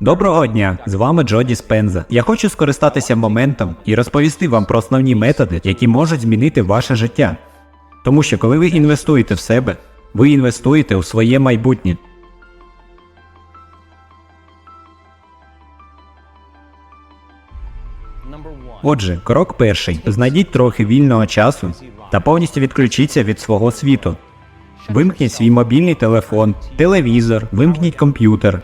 Доброго дня! З вами Джоді Спенза. Я хочу скористатися моментом і розповісти вам про основні методи, які можуть змінити ваше життя. Тому що коли ви інвестуєте в себе, ви інвестуєте у своє майбутнє. Отже, крок перший: знайдіть трохи вільного часу та повністю відключіться від свого світу. Вимкніть свій мобільний телефон, телевізор, вимкніть комп'ютер.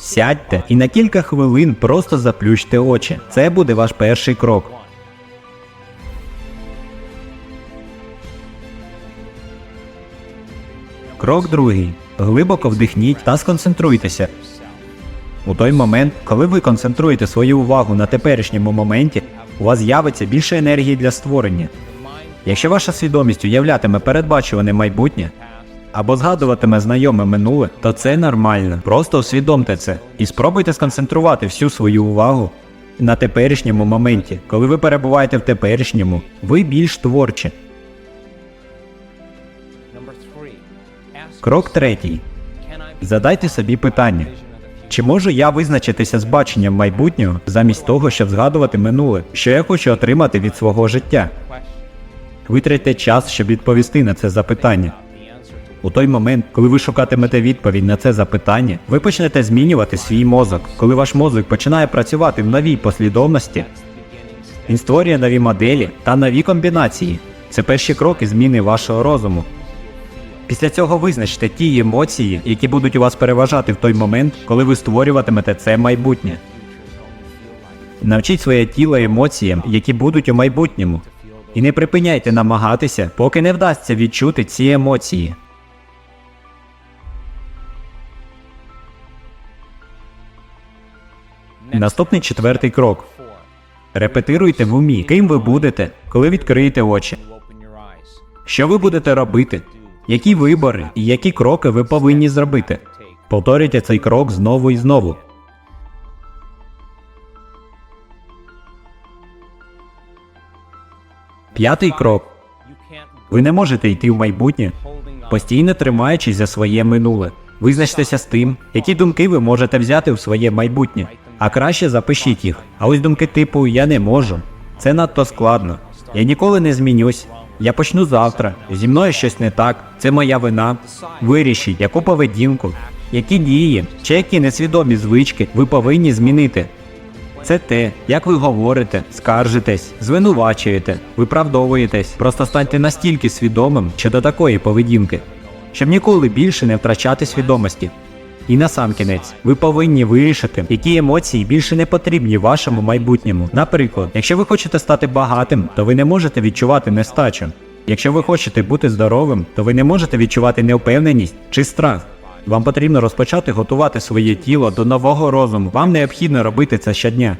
Сядьте і на кілька хвилин просто заплющте очі. Це буде ваш перший крок. Крок другий. Глибоко вдихніть та сконцентруйтеся. У той момент, коли ви концентруєте свою увагу на теперішньому моменті, у вас з'явиться більше енергії для створення. Якщо ваша свідомість уявлятиме передбачуване майбутнє або згадуватиме знайоме минуле, то це нормально. Просто усвідомте це і спробуйте сконцентрувати всю свою увагу на теперішньому моменті. Коли ви перебуваєте в теперішньому, ви більш творчі. Крок третій. Задайте собі питання. Чи можу я визначитися з баченням майбутнього замість того, щоб згадувати минуле, що я хочу отримати від свого життя? Витратьте час, щоб відповісти на це запитання. У той момент, коли ви шукатимете відповідь на це запитання, ви почнете змінювати свій мозок. Коли ваш мозок починає працювати в новій послідовності, він створює нові моделі та нові комбінації. Це перші кроки зміни вашого розуму. Після цього визначте ті емоції, які будуть у вас переважати в той момент, коли ви створюватимете це майбутнє. Навчіть своє тіло емоціям, які будуть у майбутньому. І не припиняйте намагатися, поки не вдасться відчути ці емоції. Наступний четвертий крок. Репетируйте в умі, ким ви будете, коли відкриєте очі. Що ви будете робити? Які вибори і які кроки ви повинні зробити? Повторюйте цей крок знову і знову. П'ятий крок. Ви не можете йти в майбутнє, постійно тримаючись за своє минуле. Визначтеся з тим, які думки ви можете взяти в своє майбутнє, а краще запишіть їх. А ось думки типу Я не можу. Це надто складно. Я ніколи не змінюсь. Я почну завтра. Зі мною щось не так. Це моя вина. Вирішіть, яку поведінку, які дії чи які несвідомі звички ви повинні змінити. Це те, як ви говорите, скаржитесь, звинувачуєте, виправдовуєтесь. Просто станьте настільки свідомим щодо такої поведінки, щоб ніколи більше не втрачати свідомості. І насамкінець, ви повинні вирішити, які емоції більше не потрібні вашому майбутньому. Наприклад, якщо ви хочете стати багатим, то ви не можете відчувати нестачу. Якщо ви хочете бути здоровим, то ви не можете відчувати невпевненість чи страх. Вам потрібно розпочати готувати своє тіло до нового розуму. Вам необхідно робити це щодня,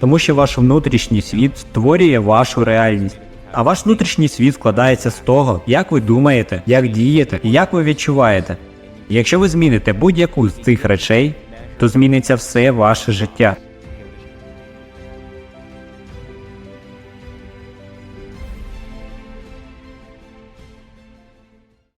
тому що ваш внутрішній світ створює вашу реальність. А ваш внутрішній світ складається з того, як ви думаєте, як дієте і як ви відчуваєте. Якщо ви зміните будь-яку з цих речей, то зміниться все ваше життя.